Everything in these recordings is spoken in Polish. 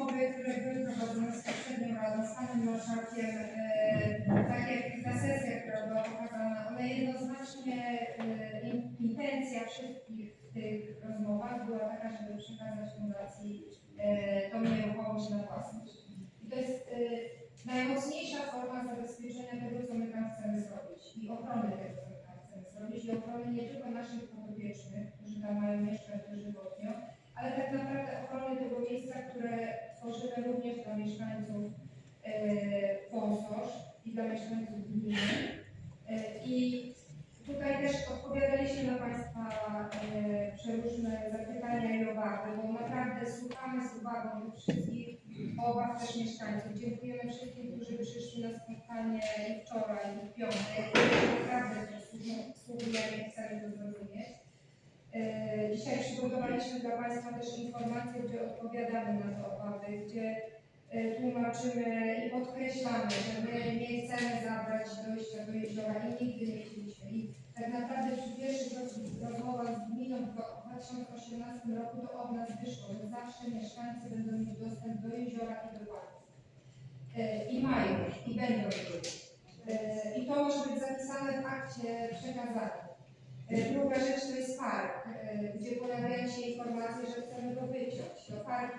rozmowy, które były prowadzone z poprzednią radą, z panem marszałkiem, e, tak jak ta sesja, która była pokazana, one jednoznacznie, e, in- intencja wszystkich w tych rozmowach była taka, żeby przekazać fundacji e, tą nieruchomość na własność. I to jest najmocniejsza forma zabezpieczenia tego, co my tam chcemy zrobić. I ochrony tego, co my tam chcemy zrobić. I ochrony nie tylko naszych podopiecznych, którzy tam mają mieszkać dożywotnio, ale tak naprawdę ochrony tego miejsca, które tworzymy również dla mieszkańców e, Wąsosz i dla mieszkańców gminy. E, I tutaj też odpowiadaliśmy na Państwa e, przeróżne zapytania i obawy, bo naprawdę słuchamy z uwagą wszystkich obaw też mieszkańców. Dziękujemy wszystkim, którzy przyszli na spotkanie wczoraj, i w piątek. Naprawdę to słuchujemy chcemy to zrozumieć. E, Dzisiaj przygotowaliśmy dla Państwa też informacje, gdzie odpowiadamy na te obawy, gdzie e, tłumaczymy i podkreślamy, że my nie chcemy zabrać dojścia do jeziora i nigdy nie chcieliśmy. I tak naprawdę przy pierwszych roz- rozmowach z gminą w 2018 roku to od nas wyszło, że zawsze mieszkańcy będą mieć dostęp do jeziora i do parku. E, I mają, i będą mieli. I to może być zapisane w akcie przekazania. Druga rzecz to jest park, e, gdzie pojawiają się informacje, że chcemy go wyciąć. To park,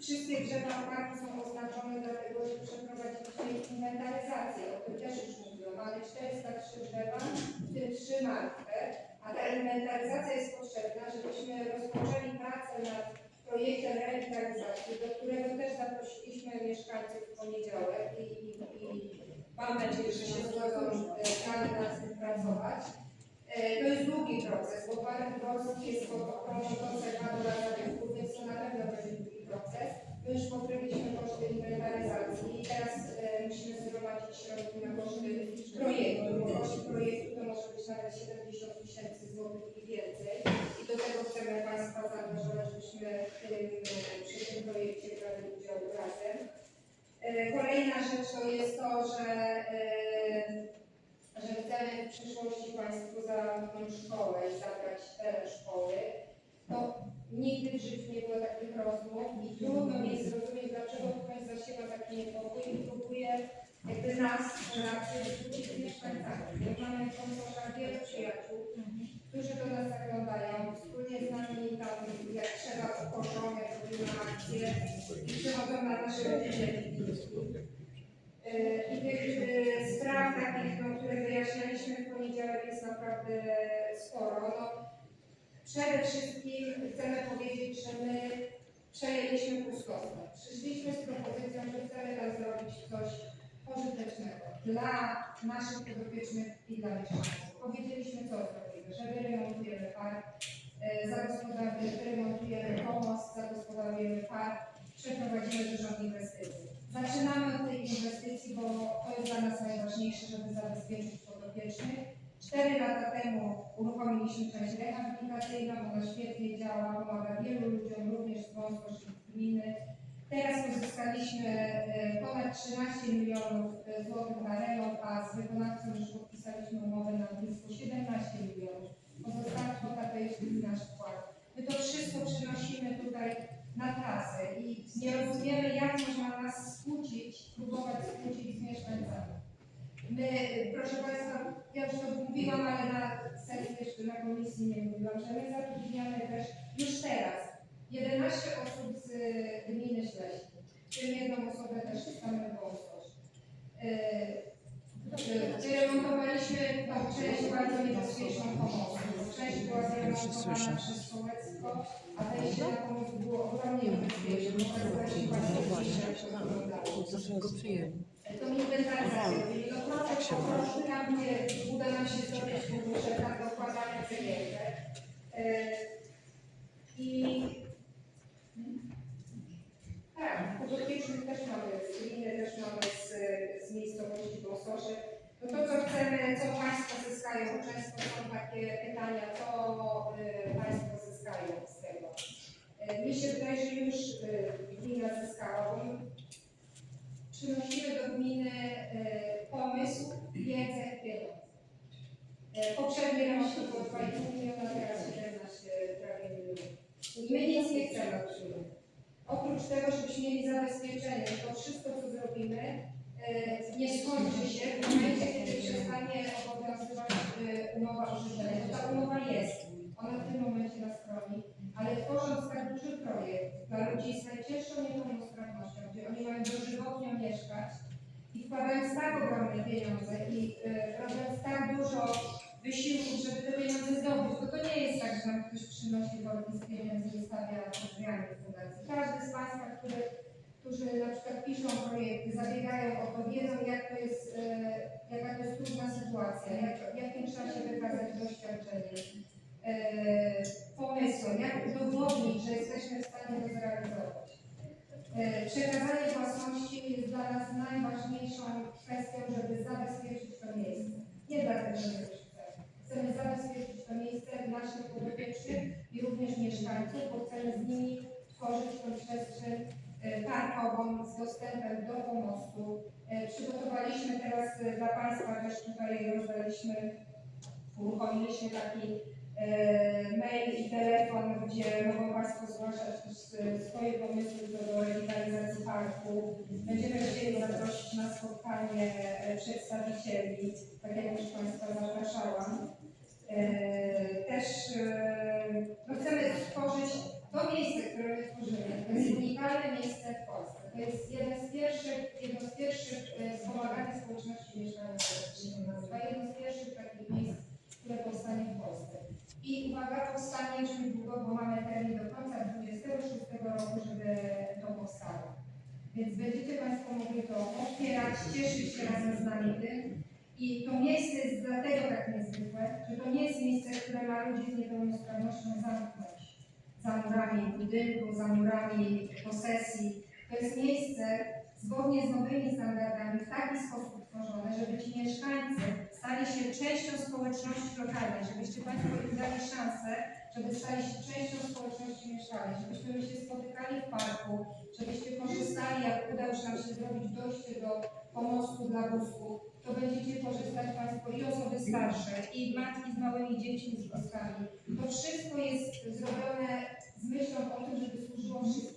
wszystkie drzewa parku są oznaczone dlatego, że przeprowadziliśmy inwentaryzację, o tym też już mówiłam. Mamy 403 drzewa, w tym 3 martwe, a ta inwentaryzacja jest potrzebna, żebyśmy rozpoczęli pracę nad projektem rewitalizacji, do którego też zaprosiliśmy mieszkańców w poniedziałek i, i, i mam nadzieję, że się zgodzą e, dalej nad tym pracować. E, To jest długi proces, bo Park Dworski jest pod ochroną konserwatora zabytków, więc to na pewno będzie długi proces. My już pokryliśmy koszty inwentaryzacji i teraz e, musimy zgromadzić środki na koszty projektu, bo projektu to może być nawet 70 tysięcy złotych i więcej. I do tego chcemy Państwa zaangażować, tym, e, przy tym projekcie brali udział razem. E, Kolejna rzecz to jest to, że e, że chcemy w przyszłości Państwu zamknąć szkołę i zabrać teren szkoły, to nigdy w życiu nie było takich rozmów i trudno mi jest zrozumieć, dlaczego ktoś zasiewa taki niepokój i próbuje jakby nas relacje z mieszkańcami. My mamy w Pomorzu wielu przyjaciół, którzy do nas zaglądają, wspólnie z nami tam jak trzeba ukoszą, jak robimy akcje i przychodzą na nasze wycieczki. E, I tych spraw takich, no, które wyjaśnialiśmy w poniedziałek jest naprawdę sporo. No, przede wszystkim chcemy powiedzieć, że my przejęliśmy pustosne. Przyszliśmy z propozycją, że chcemy tam zrobić coś pożytecznego dla naszych podopiecznych i dla mieszkańców. Powiedzieliśmy, co zrobimy, że wyremontujemy park, e, zagospodarujemy, wyremontujemy pomost, zagospodarujemy park, przeprowadzimy dużą inwestycję. Zaczynamy od tej inwestycji, bo to jest dla nas najważniejsze, żeby zabezpieczyć podopiecznych. Cztery lata temu uruchomiliśmy część rehabilitacyjną, ona świetnie działa, pomaga wielu ludziom, również z wąskość gminy. Teraz pozyskaliśmy e, ponad 13 milionów e, złotych na remont, a z wykonawcą już podpisaliśmy umowę na blisko 17 milionów. Pozostała kwota to jest nasz wkład. My to wszystko przenosimy tutaj na trasę i nie rozumiemy, jak można nas skłócić, próbować skłócić z mieszkańcami. My, proszę Państwa, ja już to mówiłam, ale na sesji jeszcze na komisji nie mówiłam, że my zatrudniamy też już teraz 11 osób z gminy Śleśni, w tym jedną osobę też z samego. Wyremontowaliśmy część bardzo niebezpieczną pomocy. Część była zremontowana przez Sołecko, a wejście na pomoc było ogromnie niebezpieczne. Pokazywaliśmy Państwu, jak to wyglądało. Proszę go przyjęli. To inwentaryzacja, no prostu tam, gdzie uda nam się zrobić fundusze, tam dokładamy cegiełkę. E, I tak, podopiecznych też mamy, z gminy też mamy z, z miejscowości Wąsosze. No to, co chcemy, co Państwo zyskają, bo często są takie pytania, co y, Państwo zyskają z tego. Y, mi się wydaje, że już y, gmina zyskała, bo przynosimy do gminy y, pomysł, wiedzę, pieniądze. Poprzedni rok to było 2,5 miliona, teraz 17 prawie milionów. My nic nie chcemy gminy. Oprócz tego, żebyśmy mieli zabezpieczenie, to wszystko, co zrobimy, e, nie skończy się w momencie, kiedy przestanie obowiązywać e, umowa o życzeniu. Bo ta umowa jest, ona w tym momencie nas chroni, ale tworząc tak duży projekt dla ludzi z najcięższą niepełnosprawnością, gdzie oni mają dożywotnio mieszkać i wkładając tak ogromne pieniądze i e, robiąc tak dużo wysiłków, żeby te pieniądze zdobyć, bo to nie jest tak, że nam ktoś przynosi worki z pieniędzy i stawia pod drzwiami fundacji. Każdy z Państwa, który, którzy na przykład piszą projekty, zabiegają o to, wiedzą jak to jest, e, jaka to jest trudna sytuacja, jak, jakim trzeba się wykazać doświadczeniem, e, pomysłem, jak udowodnić, że jesteśmy w stanie to zrealizować. E, Przekazanie własności jest dla nas najważniejszą kwestią, żeby zabezpieczyć to miejsce. Nie dlatego, że chcemy. Chcemy zabezpieczyć to miejsce naszych podopiecznych i również mieszkańców, bo chcemy z nimi tworzyć tą przestrzeń e, parkową z dostępem do pomostu. E, Przygotowaliśmy teraz dla Państwa też tutaj rozdaliśmy, uruchomiliśmy taki mail i telefon, gdzie mogą Państwo zgłaszać e, swoje pomysły co do rewitalizacji parku. Będziemy chcieli zaprosić na spotkanie e, przedstawicieli, tak jak już Państwa zapraszałam. E, Też e, no chcemy stworzyć to miejsce, które my tworzymy. To jest unikalne miejsce w Polsce. To jest jeden z pierwszych, jedno z pierwszych e, wspomaganych społeczności mieszkaniowej, jak się to nazywa. Jedno z pierwszych takich miejsc, które powstanie w Polsce. I uwaga, powstanie już niedługo, bo mamy termin do końca 26 roku, żeby to powstało. Więc będziecie Państwo mogli to otwierać, cieszyć się razem z nami tym. I to miejsce jest dlatego tak niezwykłe, że to nie jest miejsce, które ma ludzi z niepełnosprawnością zamknąć za murami budynku, za murami posesji. To jest miejsce zgodnie z nowymi standardami w taki sposób tworzone, żeby ci mieszkańcy stali się częścią społeczności lokalnej, żebyście Państwo im dali szansę, żeby stali się częścią społeczności mieszkalnej, żebyśmy my się spotykali w parku, żebyście korzystali, jak uda już nam się zrobić dojście do pomostu dla wózków, to będziecie korzystać Państwo i osoby starsze, i matki z małymi dziećmi z wózkami. To wszystko jest zrobione z myślą o tym, żeby służyło wszystkim.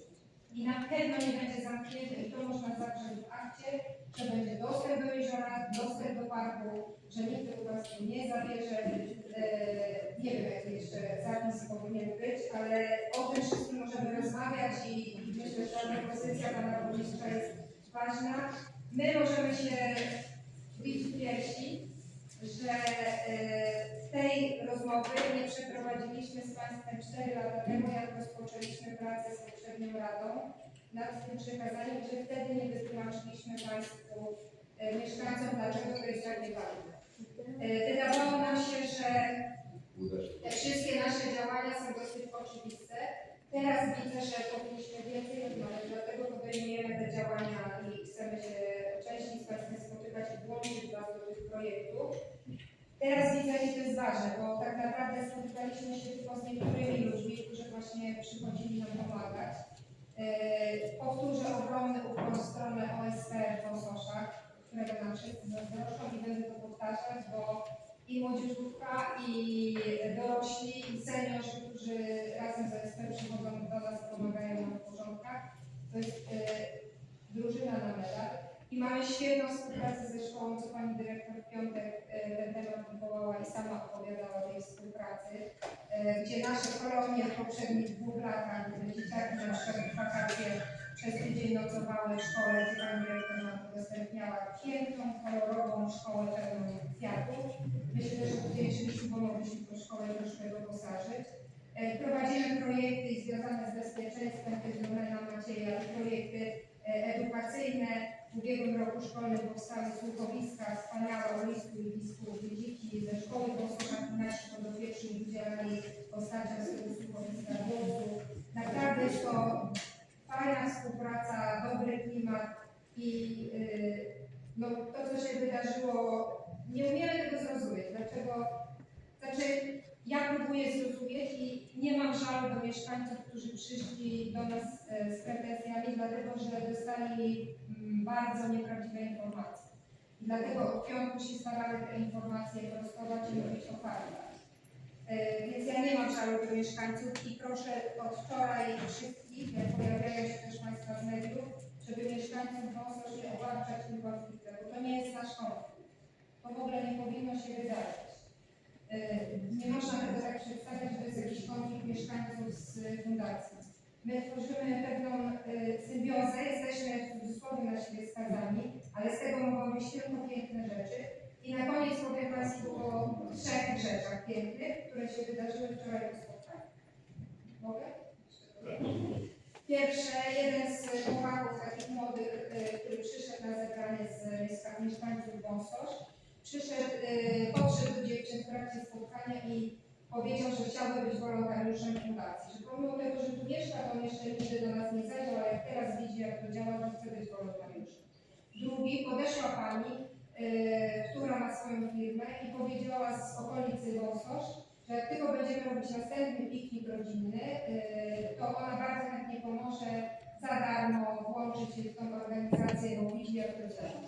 I na pewno nie będzie zamknięte i to można zawrzeć w akcie, że będzie dostęp do jeziora, dostęp do parku, że nikt tego Państwu nie zabierze. E, nie wiem, jaki jeszcze zapis powinien być, ale o tym wszystkim możemy rozmawiać i, i myślę, że ta propozycja Pana Burmistrza jest ważna. My możemy się bić w piersi, że e, tej rozmowy nie przeprowadziliśmy z Państwem 4 lata temu, jak rozpoczęliśmy pracę z poprzednią Radą nad tym przekazaniem, że wtedy nie wytłumaczyliśmy Państwu, e, mieszkańcom, dlaczego to jest takie ważne. E, Wydawało nam się, że te wszystkie nasze działania są dosyć oczywiste. Teraz widzę, że powinniśmy więcej rozmawiać, dlatego podejmujemy te działania i chcemy się częściej z Państwem włączyć Was do tych projektów. Teraz widzę, że to jest ważne, bo tak naprawdę spotykaliśmy się tylko z niektórymi ludźmi, którzy właśnie przychodzili nam pomagać. E, powtórzę ogromny ukłon w stronę OSP w Ososzach, którego nam wszyscy zazdroszczą i będę to powtarzać, bo i młodzieżówka, i dorośli, i seniorzy, którzy razem z OSP przychodzą do nas, pomagają nam w porządkach. To jest e, drużyna na medal. I mamy świetną współpracę ze szkołą, co pani dyrektor w piątek ten temat wywołała i sama opowiadała o tej współpracy, e, gdzie nasze kolonie w poprzednich dwóch latach, gdy dzieciaki na przykład w wakacje przez tydzień nocowały w szkole, gdzie pani dyrektor nam udostępniała piękną, kolorową szkołę pełną kwiatów. Myślę, że wdzięczyliśmy, pomogliśmy tę szkołę troszkę doposażyć. E, Prowadzimy projekty związane z bezpieczeństwem, to jest domena Macieja, projekty e, edukacyjne. W ubiegłym roku szkolnym powstały słuchowiska wspaniałe o lisku i blisku, dzieci ze szkoły Osokach i nasi podopieczni udzielali postaciom z tego słuchowiska głosu. Naprawdę to fajna współpraca, dobry klimat i y, no, to, co się wydarzyło, nie umiemy tego zrozumieć. Dlaczego? Znaczy, ja próbuję zrozumieć i nie mam żalu do mieszkańców, którzy przyszli do nas e, z pretensjami, dlatego że dostali bardzo nieprawdziwe informacje. Dlatego od piątku się staramy te informacje prostować i mówić o. E, więc ja nie mam żalu do mieszkańców i proszę od wczoraj wszystkich, jak pojawiają się też Państwa z mediów, żeby mieszkańców mocno się obarczać tym konfliktem, bo to nie jest nasz konflikt. To w ogóle nie powinno się wydarzyć. E, nie można tego tak przedstawiać, że to jest jakiś konflikt mieszkańców z fundacją. My tworzymy pewną e, symbiozę, jesteśmy w cudzysłowie na siebie skazani, ale z tego mogą być tylko piękne rzeczy. I na koniec powiem Państwu o trzech rzeczach pięknych, które się wydarzyły wczoraj po spotkaniu. Mogę? Pierwsze, jeden z chłopaków takich młodych, y, który przyszedł na zebranie z mieszka- mieszkańców Wąsosz, przyszedł, y, podszedł do dziewczyn w trakcie spotkania i powiedział, że chciałby być wolontariuszem fundacji. Że pomimo tego, że tu mieszka, to on jeszcze nigdy do nas nie zajrzał, ale jak teraz widzi, jak to działa, to chce być wolontariuszem. Drugi, podeszła pani, y, która ma swoją firmę i powiedziała z okolicy Wąsosz, że jak tylko będziemy robić następny piknik rodzinny, y, to ona bardzo chętnie pomoże za darmo włączyć się w tą organizację, bo widzi jak to działa.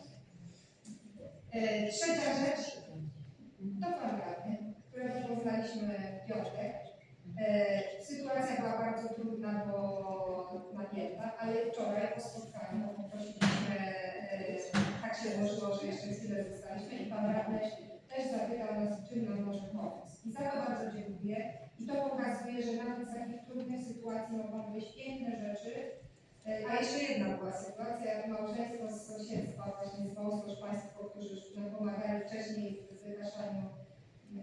Y, Trzecia rzecz, to pan radny, którego piątek. Y, Sytuacja była bardzo trudna, bo napięta, ale wczoraj po spotkaniu poprosiliśmy, y, tak się złożyło, że jeszcze chwilę zostaliśmy i pan radny też zapytał nas, czym nam może pomóc. I za to bardzo dziękuję. I to pokazuje, że nawet z takich trudnych sytuacji mogą być piękne rzeczy. E, A jeszcze jedna była sytuacja, jak małżeństwo z sąsiedztwa, właśnie z Wąsosz, Państwo, którzy już nam pomagali wcześniej w wygaszaniu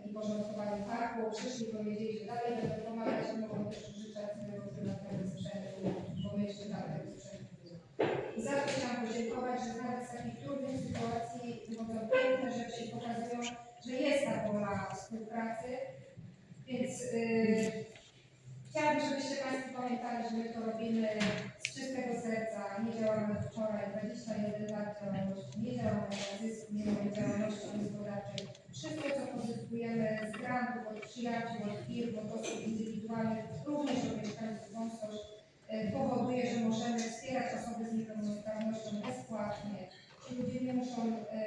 i porządkowaniu parku, przyszli powiedzieli, że dalej będą pomagać, mogą też użyczać prywatnego sprzętu, bo my jeszcze tam tego sprzętu. I za to chciałam podziękować, że nawet z takich trudnych sytuacji wychodzą piękne rzeczy pokazują, że jest ta wola współpracy, więc yy, chciałabym, żebyście Państwo pamiętali, że my to robimy z czystego serca, nie działamy wczoraj, 21 lat działalności, nie działamy na zysku, nie mamy działalności gospodarczej. Wszystko, co pozyskujemy z grantów, od przyjaciół, od firm, od osób indywidualnych, również od mieszkańców Wąsosz, e, powoduje, że możemy wspierać osoby z niepełnosprawnością bezpłatnie. Ci ludzie nie muszą e,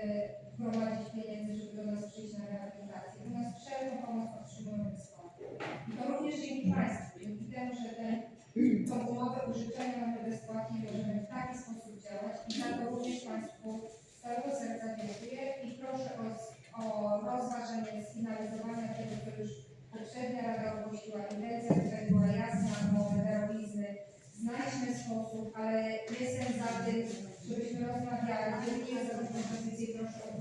gromadzić pieniędzy, żeby do nas przyjść na rehabilitację. U nas wszelką pomoc otrzymują bezpłatnie. I to również dzięki Państwu, dzięki temu, że ten, tą umowę użyczenia mamy bezpłatnie, możemy w taki sposób działać. I za to również Państwu z całego serca o, rozważenie sfinalizowania tego, co już poprzednia Rada ogłosiła. Intencja tutaj była jasna, mowy darowizny. Znajdźmy sposób, ale jestem za tym, żebyśmy rozmawiali. Dziękuję za tę propozycję, proszę o